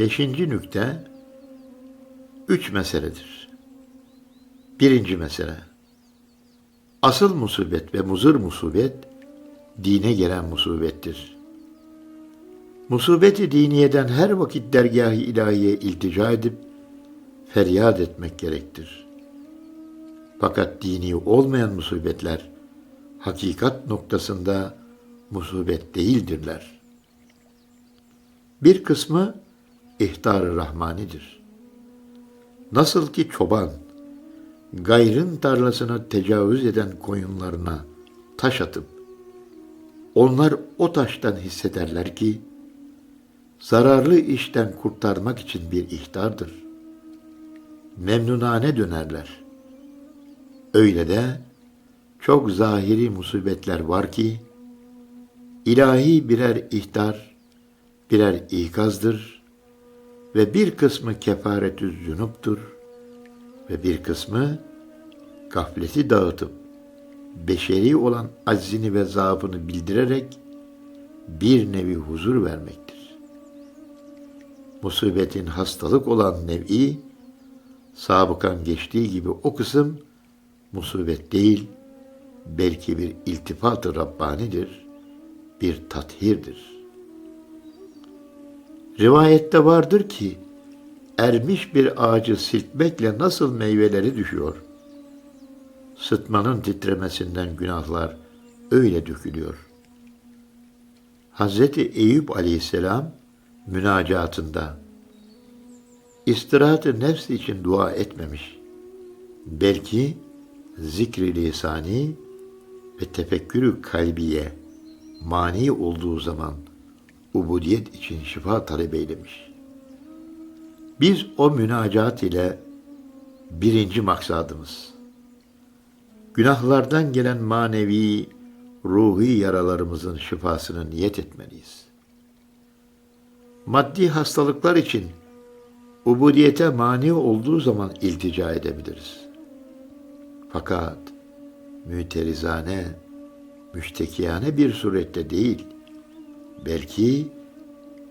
Beşinci nükte üç meseledir. Birinci mesele. Asıl musibet ve muzır musibet dine gelen musibettir. Musibeti diniyeden her vakit dergâh-ı ilahiye iltica edip feryat etmek gerektir. Fakat dini olmayan musibetler hakikat noktasında musibet değildirler. Bir kısmı ihtar-ı rahmanidir. Nasıl ki çoban gayrın tarlasına tecavüz eden koyunlarına taş atıp onlar o taştan hissederler ki zararlı işten kurtarmak için bir ihtardır. Memnunane dönerler. Öyle de çok zahiri musibetler var ki ilahi birer ihtar, birer ikazdır ve bir kısmı kefaretü zünuptur ve bir kısmı gafleti dağıtıp beşeri olan aczini ve zaafını bildirerek bir nevi huzur vermektir. Musibetin hastalık olan nevi sabıkan geçtiği gibi o kısım musibet değil, belki bir iltifat-ı Rabbanidir, bir tathirdir. Rivayette vardır ki, ermiş bir ağacı silkmekle nasıl meyveleri düşüyor? Sıtmanın titremesinden günahlar öyle dökülüyor. Hazreti Eyüp aleyhisselam münacatında istirahat-ı nefs için dua etmemiş. Belki zikri lisani ve tefekkürü kalbiye mani olduğu zaman ubudiyet için şifa talep eylemiş. Biz o münacat ile birinci maksadımız, günahlardan gelen manevi, ruhi yaralarımızın şifasını niyet etmeliyiz. Maddi hastalıklar için ubudiyete mani olduğu zaman iltica edebiliriz. Fakat müterizane, müştekiyane bir surette değil, belki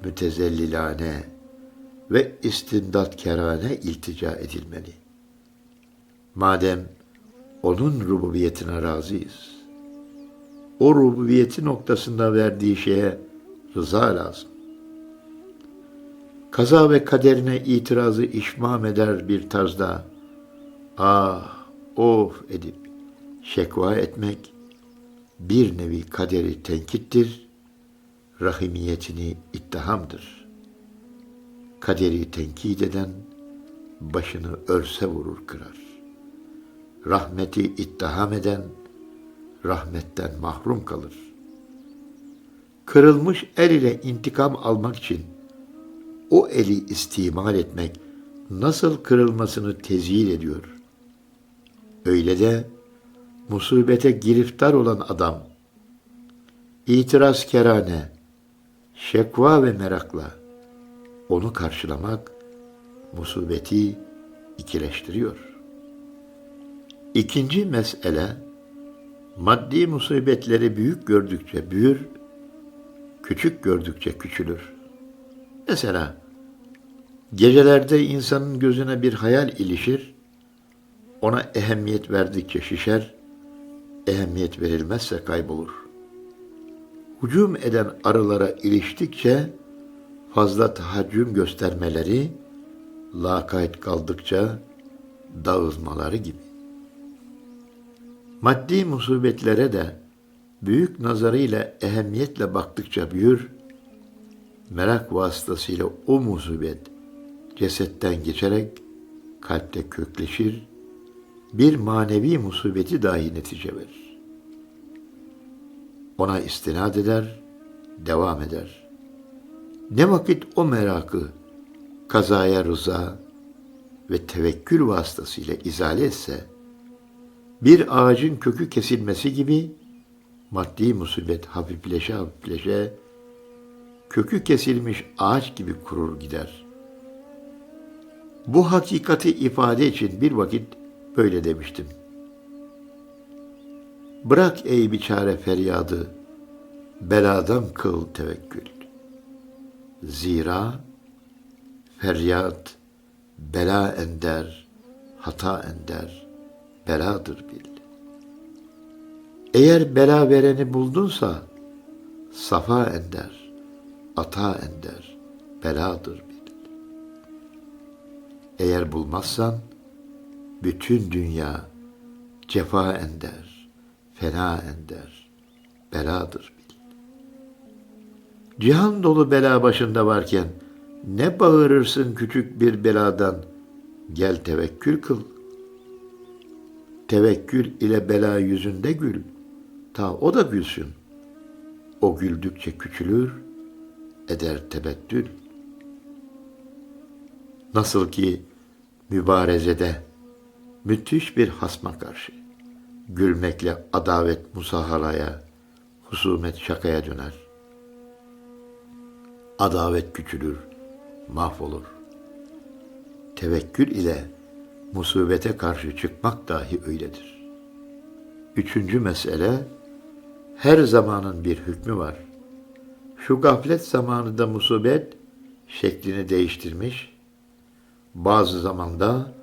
mütezellilane ve istimdatkerane iltica edilmeli. Madem onun rububiyetine razıyız, o rububiyeti noktasında verdiği şeye rıza lazım. Kaza ve kaderine itirazı işmam eder bir tarzda, ah, of edip şekva etmek bir nevi kaderi tenkittir, rahimiyetini ittihamdır. Kaderi tenkit eden başını örse vurur kırar. Rahmeti ittiham eden rahmetten mahrum kalır. Kırılmış el ile intikam almak için o eli istimal etmek nasıl kırılmasını tezyin ediyor. Öyle de musibete giriftar olan adam, itiraz kerane, şekva ve merakla onu karşılamak musibeti ikileştiriyor. İkinci mesele, maddi musibetleri büyük gördükçe büyür, küçük gördükçe küçülür. Mesela gecelerde insanın gözüne bir hayal ilişir, ona ehemmiyet verdikçe şişer, ehemmiyet verilmezse kaybolur. Hücum eden arılara iliştikçe fazla tahaccüm göstermeleri, lakayt kaldıkça dağılmaları gibi. Maddi musibetlere de büyük nazarıyla ehemmiyetle baktıkça büyür, merak vasıtasıyla o musibet cesetten geçerek kalpte kökleşir, bir manevi musibeti dahi netice verir. Ona istinad eder, devam eder. Ne vakit o merakı kazaya rıza ve tevekkül vasıtasıyla izale etse, bir ağacın kökü kesilmesi gibi maddi musibet hafifleşe hafifleşe kökü kesilmiş ağaç gibi kurur gider. Bu hakikati ifade için bir vakit böyle demiştim. Bırak ey biçare feryadı, beladan kıl tevekkül. Zira feryat, bela ender, hata ender, beladır bil. Eğer bela vereni buldunsa, safa ender, ata ender, beladır bil. Eğer bulmazsan, bütün dünya cefa ender, fena ender, beladır bil. Cihan dolu bela başında varken ne bağırırsın küçük bir beladan gel tevekkül kıl. Tevekkül ile bela yüzünde gül. Ta o da gülsün. O güldükçe küçülür, eder tebettül. Nasıl ki mübarezede müthiş bir hasma karşı gülmekle adavet musahalaya, husumet şakaya döner. Adavet küçülür, mahvolur. Tevekkül ile musibete karşı çıkmak dahi öyledir. Üçüncü mesele, her zamanın bir hükmü var. Şu gaflet zamanında musibet şeklini değiştirmiş, bazı zamanda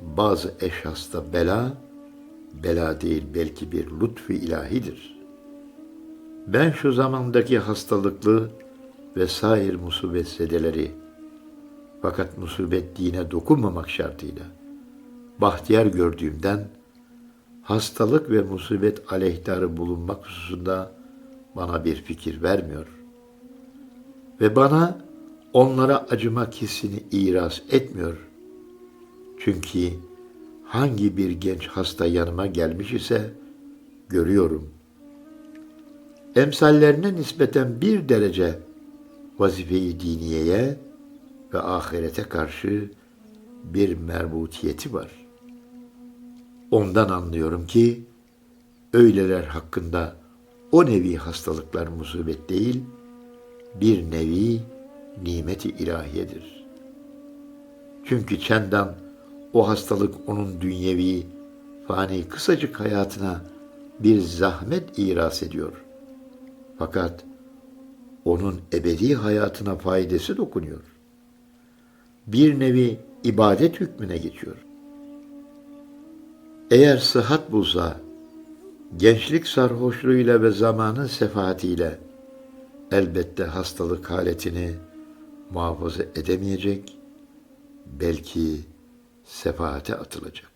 bazı eşhasta bela, bela değil belki bir lütfu ilahidir. Ben şu zamandaki hastalıklı ve sair musibet zedeleri, fakat musibet dine dokunmamak şartıyla, bahtiyar gördüğümden, hastalık ve musibet aleyhtarı bulunmak hususunda bana bir fikir vermiyor. Ve bana onlara acımak hissini iraz etmiyor. Çünkü hangi bir genç hasta yanıma gelmiş ise görüyorum. Emsallerine nispeten bir derece vazife-i diniyeye ve ahirete karşı bir merbutiyeti var. Ondan anlıyorum ki öyleler hakkında o nevi hastalıklar musibet değil, bir nevi nimeti ilahiyedir. Çünkü çendan o hastalık onun dünyevi, fani kısacık hayatına bir zahmet iras ediyor. Fakat onun ebedi hayatına faydası dokunuyor. Bir nevi ibadet hükmüne geçiyor. Eğer sıhhat bulsa, gençlik sarhoşluğuyla ve zamanın sefaatiyle elbette hastalık haletini muhafaza edemeyecek, belki sefaate atılacak.